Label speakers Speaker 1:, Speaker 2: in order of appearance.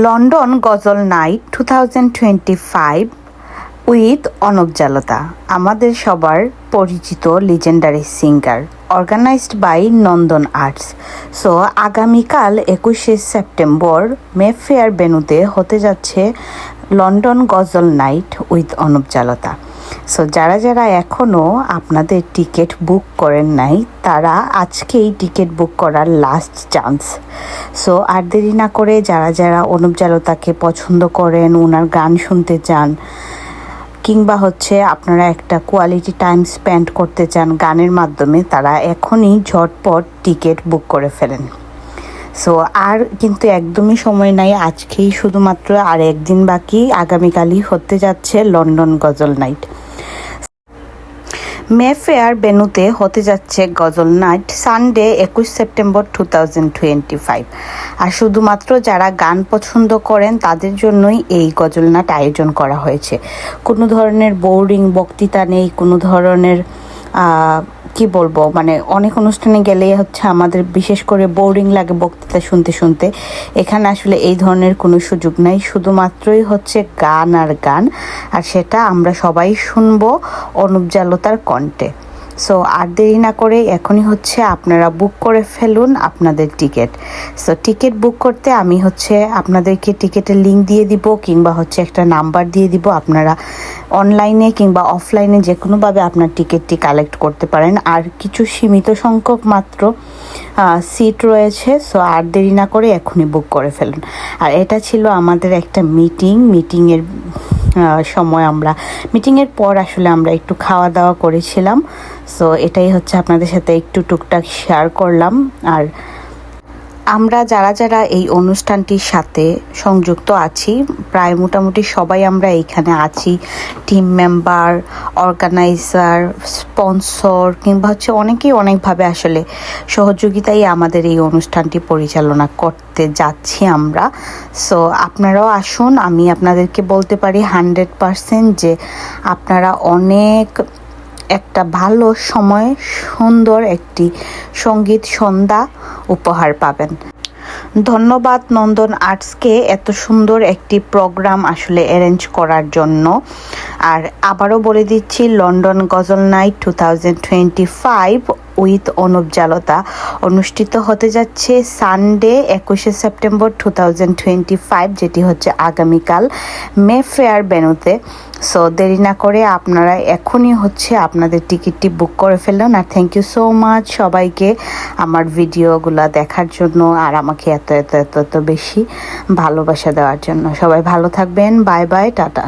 Speaker 1: London ghazal night two thousand twenty five with Anup Jalota আমাদের সবার পরিচিত legendary singer organised by Nandan arts so আগামীকাল একুশে September Mayfair বেনুতে হতে যাচ্ছে London ghazal night with Anup Jalota. So যারা যারা এখনও আপনাদের টিকিট বুক করেন নাই, তারা আজকেই টিকিট বুক করার লাস্ট চান্স সো আর দেরি না করে যারা যারা অনুপ জালতাকে পছন্দ করেন ওনার গান শুনতে চান, কিংবা হচ্ছে আপনারা একটা কোয়ালিটি টাইম স্পেন্ড করতে চান গানের মাধ্যমে, তারা এখনই ঝটপট টিকিট বুক করে ফেলেন। সো আর কিন্তু একদমই সময় নাই, আজকেই শুধুমাত্র আর একদিন বাকি, আগামীকালই হতে যাচ্ছে London ghazal night Mayfair বেনুতে হতে যাচ্ছে গজল নাইট সানডে একুশ September two thousand twenty five. আর শুধুমাত্র যারা গান পছন্দ করেন, তাদের জন্যই এই গজল নাট আয়োজন করা হয়েছে। কোনো ধরনের বোরিং বক্তৃতা নেই, কোনো ধরনের কি বলব মানে অনেক অনুষ্ঠানে গেলে হচ্ছে আমাদের বিশেষ করে বোরিং লাগে বক্তৃতা শুনতে শুনতে। এখানে আসলে এই ধরনের কোনো সুযোগ নাই, শুধুমাত্রই হচ্ছে গান আর গান। আর সেটা আমরা সবাই শুনব অনুপ জালতার কণ্ঠে। সো আর দেরি না করে এখনই হচ্ছে আপনারা বুক করে ফেলুন আপনাদের টিকিট সো টিকিট বুক করতে আমি হচ্ছে আপনাদেরকে টিকিটের লিঙ্ক দিয়ে দিব কিংবা হচ্ছে একটা নাম্বার দিয়ে দিব আপনারা অনলাইনে কিংবা অফলাইনে যে কোনোভাবে আপনার টিকিটটি কালেক্ট করতে পারেন। আর কিছু সীমিত সংখ্যক মাত্র সিট রয়েছে। সো আর দেরি না করে এখনই বুক করে ফেলুন। আর এটা ছিল আমাদের একটা মিটিং মিটিংয়ের সময় আমরা। মিটিংয়ের পর আসলে আমরা একটু খাওয়া দাওয়া করেছিলাম। সো এটাই হচ্ছে আপনাদের সাথে একটু টুকটাক শেয়ার করলাম। আর আমরা যারা যারা এই অনুষ্ঠানটির সাথে সংযুক্ত আছি, প্রায় মোটামুটি সবাই আমরা এইখানে আছি। টিম মেম্বার অর্গানাইজার স্পন্সর কিংবা হচ্ছে অনেকেই অনেকভাবে আসলে সহযোগিতাই আমাদের এই অনুষ্ঠানটি পরিচালনা করতে যাচ্ছি আমরা। সো আপনারাও আসুন, আমি আপনাদেরকে বলতে পারি হান্ড্রেড পারসেন্ট যে আপনারা অনেক একটা ভালো সময়, সুন্দর একটি সংগীত সন্ধ্যা উপহার পাবেন। ধন্যবাদ নন্দন আর্টসকে এত সুন্দর একটি প্রোগ্রাম আসলে অ্যারেঞ্জ করার জন্য। আর আবারও বলে দিচ্ছি, London ghazal night two thousand twenty five with Anup Jalota অনুষ্ঠিত হতে যাচ্ছে সানডে, একুশে September two thousand twenty five, যেটি হচ্ছে আগামীকাল মে ফেয়ার বেনুতে সো দেরি না করে আপনারা এখনই হচ্ছে আপনাদের টিকিটটি বুক করে ফেলুন। আর থ্যাংক ইউ সো মাচ সবাইকে আমার ভিডিওগুলো দেখার জন্য আর আমাকে এত এত এত এত বেশি ভালোবাসা দেওয়ার জন্য। সবাই ভালো থাকবেন। Bye bye, tata.